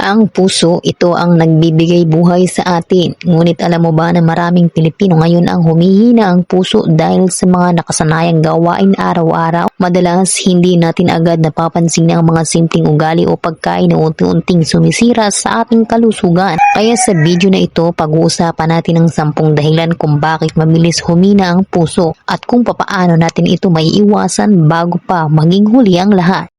Ang puso, ito ang nagbibigay buhay sa atin. Ngunit alam mo ba na maraming Pilipino ngayon ang humihina ang puso dahil sa mga nakasanayang gawain araw-araw? Madalas, hindi natin agad napapansin ang mga simpleng ugali o pagkain na unti-unting sumisira sa ating kalusugan. Kaya sa video na ito, pag-uusapan natin ang sampung dahilan kung bakit mabilis humina ang puso at kung papaano natin ito maiiwasan bago pa maging huli ang lahat.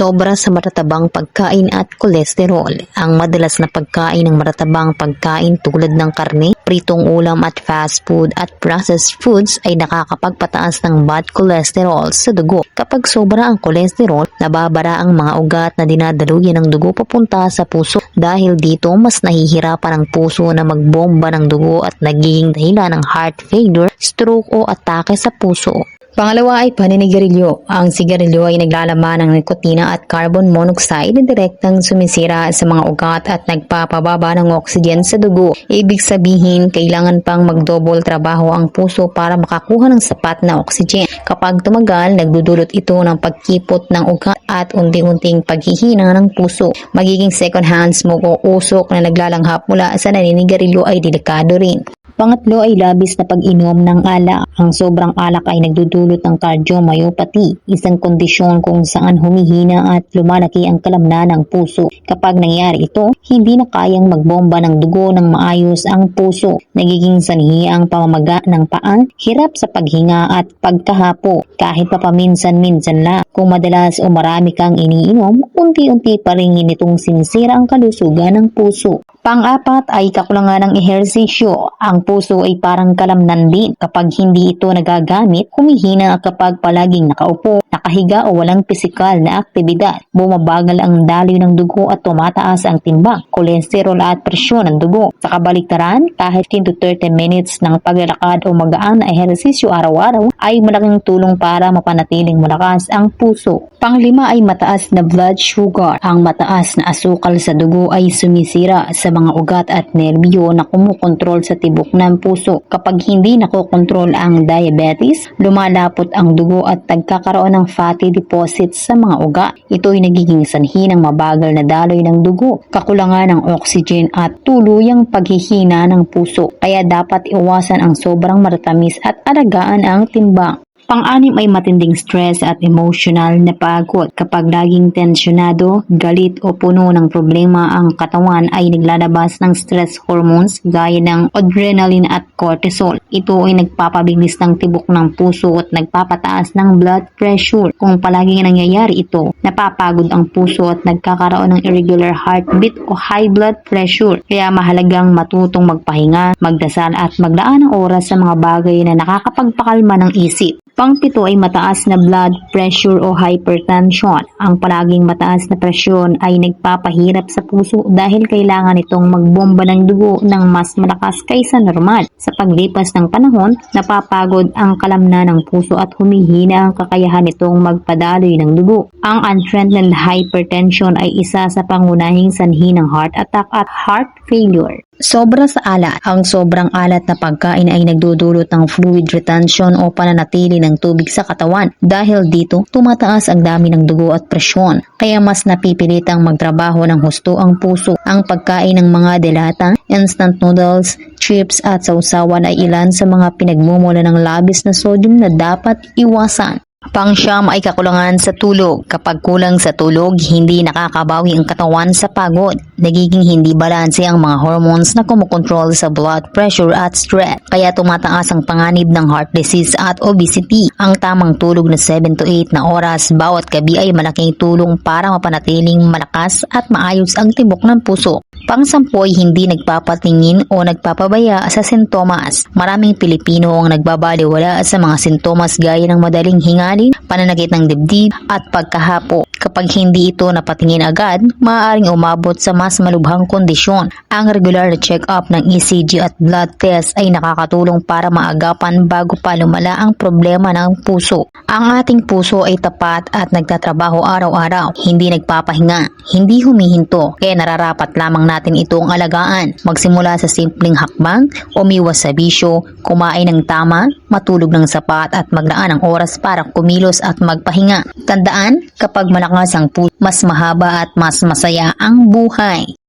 Sobra sa matatabang pagkain at kolesterol. Ang madalas na pagkain ng matatabang pagkain tulad ng karne, pritong ulam at fast food at processed foods ay nakakapagpataas ng bad cholesterol sa dugo. Kapag sobra ang kolesterol, nababara ang mga ugat na dinadaluyan ng dugo papunta sa puso. Dahil dito, mas nahihirapan ang puso na magbomba ng dugo at nagiging dahilan ng heart failure, stroke o atake sa puso. Pangalawa ay paninigarilyo. Ang sigarilyo ay naglalaman ng nikotina at carbon monoxide na direktang sumisira sa mga ugat at nagpapababa ng oxygen sa dugo. Ibig sabihin, kailangan pang magdobol trabaho ang puso para makakuha ng sapat na oxygen. Kapag tumagal, nagdudulot ito ng pagkipot ng ugat at unti-unting paghihina ng puso. Magiging second hand smoke o usok na naglalanghap mula sa naninigarilyo ay delikado rin. Pangatlo ay labis na pag-inom ng alak. Ang sobrang alak ay nagdudulot ng cardiomyopathy, isang kondisyon kung saan humihina at lumalaki ang kalamnan ng puso. Kapag nangyari ito, hindi na kayang magbomba ng dugo ng maayos ang puso. Nagiging sanhi ang pamamaga ng paa, hirap sa paghinga at pagkahapo. Kahit pa paminsan-minsan lang, kung madalas o marami kang iniinom, unti-unti pa rin nitong sinisira ang kalusugan ng puso. Pang-apat ay kakulangan ng ehersisyo. Ang puso ay parang kalamnan din. Kapag hindi ito nagagamit, humihina kapag palaging nakaupo, nakahiga o walang pisikal na aktibidad. Bumabagal ang daloy ng dugo at tumataas ang timbang, kolesterol at presyon ng dugo. Sa kabaliktaran, kahit 10 to 30 minutes ng paglalakad o magaan na ehersisyo araw-araw ay malaking tulong para mapanatiling malakas ang puso. Panglima ay mataas na blood sugar. Ang mataas na asukal sa dugo ay sumisira sa mga ugat at nerbyo na kumukontrol sa tibok ng puso. Kapag hindi nakokontrol ang diabetes, lumalapot ang dugo at nagkakaroon ng fatty deposits sa mga ugat. Ito ay nagiging sanhi ng mabagal na daloy ng dugo, kakulangan ng oxygen at tuluyang paghihina ng puso. Kaya dapat iwasan ang sobrang maratamis at alagaan ang timbang. Pang-anim ay matinding stress at emotional na pagod. Kapag laging tensyonado, galit o puno ng problema ang katawan ay naglalabas ng stress hormones gaya ng adrenaline at cortisol. Ito ay nagpapabilis ng tibok ng puso at nagpapataas ng blood pressure. Kung palaging nangyayari ito, napapagod ang puso at nagkakaroon ng irregular heartbeat o high blood pressure. Kaya mahalagang matutong magpahinga, magdasal at maglaan ng oras sa mga bagay na nakakapagpakalma ng isip. Pangpito ay mataas na blood pressure o hypertension. Ang palaging mataas na presyon ay nagpapahirap sa puso dahil kailangan itong magbomba ng dugo ng mas malakas kaysa normal. Sa paglipas ng panahon, napapagod ang kalamnan ng puso at humihina ang kakayahan nitong magpadaloy ng dugo. Ang unthreatened hypertension ay isa sa pangunahing sanhi ng heart attack at heart failure. Sobra sa alat. Ang sobrang alat na pagkain ay nagdudulot ng fluid retention o pananatili ng tubig sa katawan. Dahil dito, tumataas ang dami ng dugo at presyon. Kaya mas napipilitang magtrabaho ng husto ang puso. Ang pagkain ng mga delata, instant noodles, chips at sausawan ay ilan sa mga pinagmumula ng labis na sodium na dapat iwasan. Pangsyam ay kakulangan sa tulog. Kapag kulang sa tulog, hindi nakakabawi ang katawan sa pagod. Nagiging hindi balanse ang mga hormones na kumukontrol sa blood pressure at stress. Kaya tumataas ang panganib ng heart disease at obesity. Ang tamang tulog na 7 to 8 na oras bawat gabi ay malaking tulong para mapanatiling malakas at maayos ang tibok ng puso. Pangsampu ay hindi nagpapatingin o nagpapabaya sa sintomas. Maraming Pilipino ang nagbabaliwala sa mga sintomas gaya ng madaling hingalin, pananakit ng dibdib at pagkahapo. Kapag hindi ito napatingin agad, maaaring umabot sa mas malubhang kondisyon. Ang regular na check-up ng ECG at blood test ay nakakatulong para maagapan bago pa lumala ang problema ng puso. Ang ating puso ay tapat at nagtatrabaho araw-araw, hindi nagpapahinga, hindi humihinto, kaya nararapat lamang natin itong alagaan. Magsimula sa simpleng hakbang, umiwas sa bisyo, kumain ng tama, matulog ng sapat at maglaan ng oras para kumilos at magpahinga. Tandaan, kapag malakas malakas ang puso, mas mahaba at mas masaya ang buhay.